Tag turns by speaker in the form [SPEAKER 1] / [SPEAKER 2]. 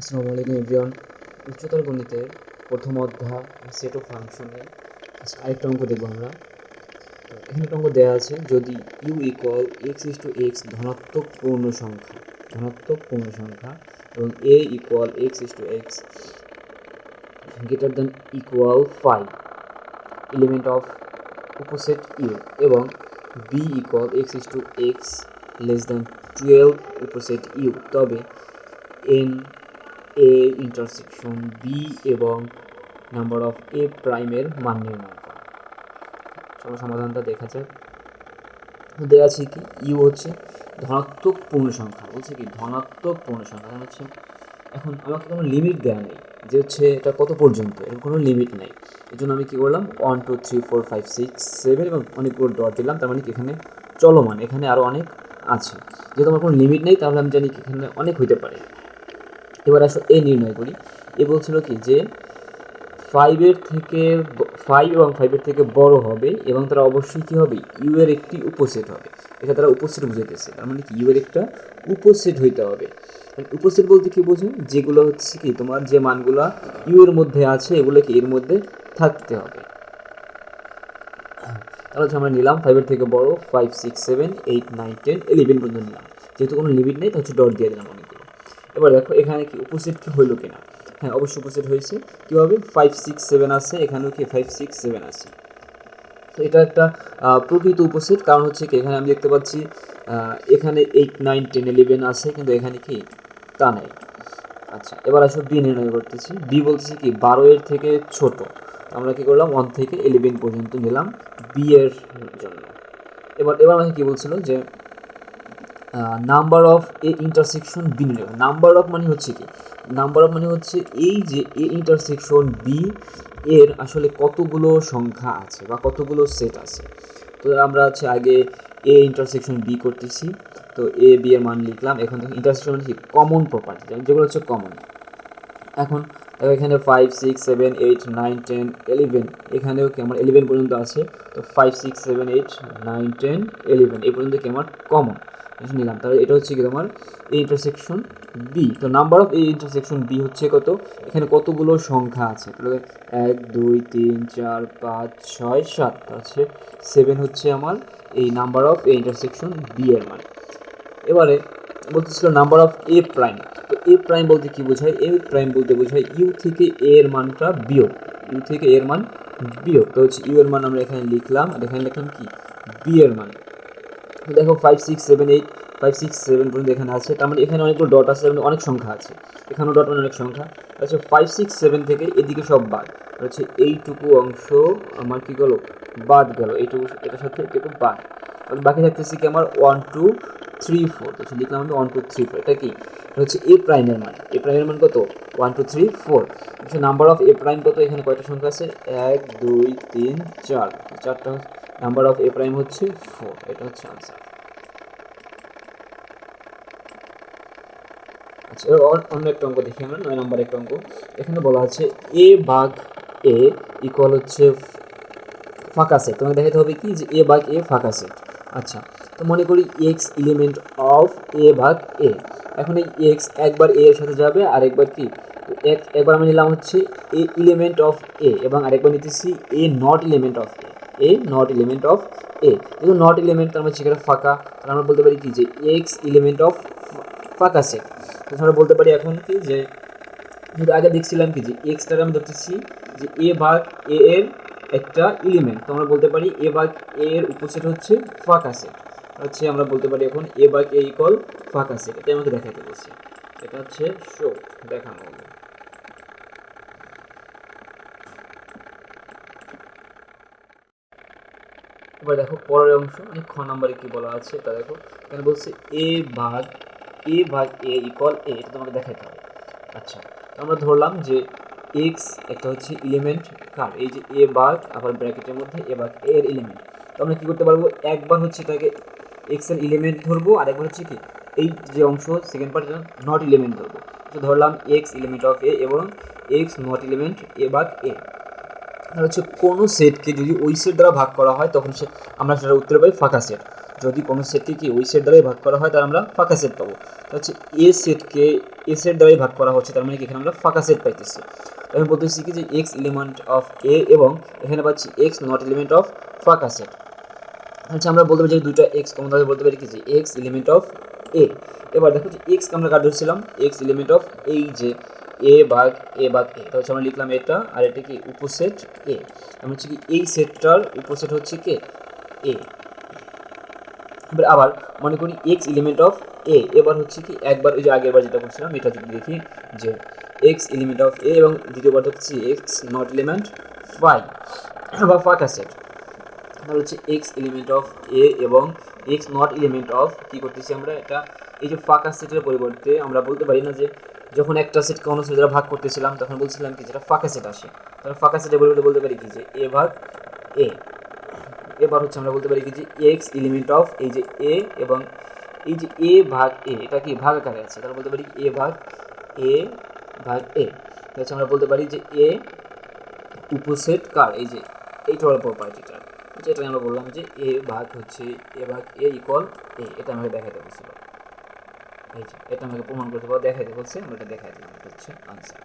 [SPEAKER 1] আসসালামু আলাইকুম উচ্চতর গণিতের প্রথম অধ্যায় সেট অফ ফাংশনের আরেকটা অঙ্ক দেখব আমরা। এখানে একটা অঙ্ক দেওয়া আছে, যদি U equal x is to x ধনাত্মক পূর্ণ সংখ্যা, ধনাত্মক পূর্ণ সংখ্যা, এবং A equal x is to x greater than equal five element of উপসেট ইউ এবং B equal x is to x less than twelve উপসেট ইউ তবে এন এ ইন্টারসেকশন বি এবং নাম্বার অফ এ প্রাইমের মান নির্ণয় করা। চলো সমাধানটা দেখা যাক। দেওয়া আছে কি? ইউ হচ্ছে ধনাত্মক পূর্ণ সংখ্যা বলছে কি? ধনাত্মক পূর্ণ সংখ্যা মানে হচ্ছে এখন আমাকে কোনো লিমিট দেওয়া নেই। যে হচ্ছে এটা কত পর্যন্ত? এর কোনো লিমিট নেই। এই জন্য আমি কী করলাম? One two three four five six seven এবং অনেকগুলো ডট দিলাম। তার মানে কি? এখানে চলমান। এখানে আরও অনেক আছে। যেহেতু আমার কোনো লিমিট নেই, তাহলে আমি জানি এখানে অনেক হইতে পারে। এবার আসো এ নির্ণয় করি। এ বলছিল কি যে ফাইভের থেকে ফাইভ এবং ফাইভের থেকে বড় হবে এবং তারা অবশ্যই কী হবে? ইউ এর একটি উপসেট হবে। এটা তারা উপসেট বুঝাইতেছে। তার মানে কি? ইউ এর একটা উপসেট হইতে হবে। উপসেট বলতে কি বোঝো? যেগুলো হচ্ছে কি, তোমার যে মানগুলো ইউ এর মধ্যে আছে এগুলো কি এর মধ্যে থাকতে হবে। তাহলে হচ্ছে আমরা নিলাম ফাইভের থেকে বড় five six seven eight nine ten eleven পর্যন্ত নিলাম। যেহেতু কোনো লিমিট নেই, তাহলে হচ্ছে ডট দিয়ে দিলাম অনেকগুলো। এবার দেখো, এখানে কি উপসেট কি হইল কিনা? হ্যাঁ অবশ্যই উপসেট হয়েছে। কীভাবে ফাইভ সিক্স সেভেন আছে, এখানেও কি ফাইভ সিক্স সেভেন আছে। তো এটা একটা প্রকৃত উপসেট কারণ হচ্ছে কি, এখানে আমি দেখতে পাচ্ছি এখানে এইট নাইন টেন ইলেভেন আছে, কিন্তু এখানে কি? তা নেই। আচ্ছা এবার আসো বি নির্ণয় করতেছি। বি বলতেছি কি, বারো এর থেকে ছোট। আমরা কি করলাম? ওয়ান থেকে ইলেভেন পর্যন্ত নিলাম বি এর জন্য। এবার এবার আমাকে কি বলছিল যে number of A intersection B নির্ণয় নাম্বার অফ মানে হচ্ছে কি? নাম্বার অফ মানে হচ্ছে এই যে এ ইন্টারসেকশন বি এর আসলে কতগুলো সংখ্যা আছে বা কতগুলো সেট আছে। তো আমরা হচ্ছে আগে এ ইন্টারসেকশন বি করতেছি। তো এ বি এর মান লিখলাম। এখন থেকে ইন্টারসেকশন মানে কি? কমন প্রপার্টি যেগুলো হচ্ছে কমন এখন এখানে five six seven eight nine ten eleven এখানেও কি আমার ইলেভেন পর্যন্ত আছে। তো five six seven eight nine ten eleven এই পর্যন্ত কি আমার কমন নিলাম। তাহলে এটা হচ্ছে কি তোমার এ ইন্টারসেকশন বি তো number of A intersection B হচ্ছে কত? এখানে কতগুলো সংখ্যা আছে? তাহলে এক, দুই, তিন, চার, পাঁচ, ছয়, সাত। আছে সেভেন হচ্ছে আমার এই number of A intersection B এর মান। এবারে বলতেছিল নাম্বার অফ এ প্রাইম তো এ প্রাইম বলতে কি বোঝায়? এ প্রাইম বলতে বোঝায় ইউ থেকে এ এর মানটা বিয়োগ। ইউ থেকে এর মান বিয়োগ। তো হচ্ছে ইউ এর মান আমরা এখানে লিখলাম। আর এখানে লিখলাম কি? বি এর মান। দেখো five six seven eight five six seven পর্যন্ত এখানে আছে। তার মানে এখানে অনেকগুলো ডট আছে মানে অনেক সংখ্যা আছে। এখানেও ডট মানে অনেক সংখ্যা। আচ্ছা ফাইভ সিক্স সেভেন থেকে এদিকে সব বাদ। হচ্ছে এইটুকু অংশ আমার কী গেলো? বাদ গেল। এইটুকু এটার সাথে এটুকু বাদ। বাকি থাকতেছে কি আমার ওয়ান টু থ্রি ফোর তো লিখলাম আমি ওয়ান টু থ্রি ফোর এটা কি? হচ্ছে এ প্রাইমের মান। এ প্রাইমের মান কত? One two three four number of A prime কত? এখানে কয়টা সংখ্যা আছে? এক, দুই, তিন, চার। চারটা নাম্বার অফ এ প্রাইম হচ্ছে ফোর এটা হচ্ছে আনসার আচ্ছা অন্য একটা অঙ্ক দেখি আমরা, নয় নম্বর একটা অঙ্ক। এখানে বলা আছে এ ভাগ এ ইকুয়াল হচ্ছে ফাঁকা সেট তোমাকে দেখাতে হবে কি যে এ ভাগ এ ফাঁকা সেট আচ্ছা তো মনে করি এক্স এলিমেন্ট অফ এ ভাগ এ এখন এই এক্স একবার এ এর সাথে যাবে আর একবার কি এক একবার আমি নিলাম হচ্ছে এ এলিমেন্ট অফ এ এবং আরেকবার নিতেছি A not element of A A not element of A যেহেতু নট এলিমেন্ট তার মানে সেখানে ফাঁকা। তাহলে আমরা বলতে পারি কি যে এক্স এলিমেন্ট অফ ফাঁকা সেট আমরা বলতে পারি এখন কি যে, যেহেতু আগে দেখছিলাম কি যে এক্সটাকে আমি ধরতেছি যে এ ভাগ এ এর একটা এলিমেন্ট তো আমরা বলতে পারি এ ভাগ এ এর উপসেট হচ্ছে ফাঁকা সেট হচ্ছে আমরা বলতে পারি এখন এ ভাগ এ ইকল ফাঁকা সেট এটা আমাকে দেখাতে বলছি। এটা হচ্ছে শো দেখানো এবার দেখো পরের অংশ মানে খ নাম্বারে কি বলা আছে, তা দেখো। এখানে বলছে এ ভাগ এ ভাগ এ ইকুয়াল এ এটা তোমাকে দেখাতে হবে। আচ্ছা আমরা ধরলাম যে এক্স একটা হচ্ছে এলিমেন্ট কার? এই যে এ ভাগ, আবার ব্র্যাকেটের মধ্যে এ ভাগ এর এলিমেন্ট তো আমরা কী করতে পারব? একবার হচ্ছে এটাকে এক্সের এলিমেন্ট ধরবো, আর একবার হচ্ছে কি, এই যে অংশ সেকেন্ড পার্ট নট এলিমেন্ট ধরবো। তো ধরলাম এক্স এলিমেন্ট অফ এ এবং এক্স নট এলিমেন্ট এ ভাগ এ হচ্ছে কোনো সেটকে যদি ওই সেট দ্বারা ভাগ করা হয়, তখন সে আমরা সেটা উত্তর পাই ফাঁকা সেট। যদি কোনো সেটকে কি ওই সেট দ্বারাই ভাগ করা হয়, তাহলে আমরা ফাঁকা সেট পাবো। তা হচ্ছে এ সেটকে এ সেট দ্বারাই ভাগ করা হচ্ছে, তার মানে কি এখানে আমরা ফাঁকা সেট পাইতেছি। আমি বলতেছি কি যে এক্স এলিমেন্ট অফ এ এবং এখানে পাচ্ছি এক্স নট এলিমেন্ট অফ ফাঁকা সেট। আচ্ছা আমরা বলতে পারি যে দুইটা এক্স কমন তাহলে বলতে পারি কি যে এক্স এলিমেন্ট অফ এ এবার দেখো যে এক্স আমরা কাট ধরছিলাম? এক্স এলিমেন্ট অফ এই যে এ ভাগ এ ভাগ এ এটা হচ্ছে আমরা লিখলাম এটা, আর এটা কি উপসেট এ আমি হচ্ছে কি এই সেটটার উপসেট হচ্ছে কি? এ এবার আবার মনে করি এক্স এলিমেন্ট অফ এ এবার হচ্ছে কি একবার ওই যে আগের বার যেটা করছিলাম, এটা যদি দেখি যে এক্স এলিমেন্ট অফ এ এবং দ্বিতীয়বার হচ্ছে এক্স নট এলিমেন্ট ফাই বা ফাঁকা সেট। তাহলে হচ্ছে এক্স এলিমেন্ট অফ এ এবং এক্স নট এলিমেন্ট অফ কি করতেছি আমরা? এটা এই যে ফাঁকা সেটের পরিবর্তে আমরা বলতে পারি না যে যখন একটা সেটকে অন্য সেট ভাগ করতেছিলাম, তখন বলছিলাম কি, যেটা ফাঁকা সেট আসে। তাহলে ফাঁকা সেটের পরিবর্তে বলতে পারি কি যে, এ ভাগ এ। এবার হচ্ছে আমরা বলতে পারি কি যে, এক্স এলিমেন্ট অফ এই যে এ এবং এই যে এ ভাগ এ, এটা কি ভাগ আকারে আছে? তাহলে বলতে পারি এ ভাগ এ ভাগ এ। হচ্ছে আমরা বলতে পারি যে, এ উপসেট কার? এই যে এইটার প্রপার্টিটার যেটা আমরা বললাম যে, এ ভাগ হচ্ছে, এ ভাগ এ ইকুয়াল এ। এটা আমাকে দেখাতে বলছিল। এই যে, এটা আমাকে প্রমাণ করতে পারো, দেখাইতে বলছে, আমরা এটা দেখাই দিলাম, এটা হচ্ছে আনসার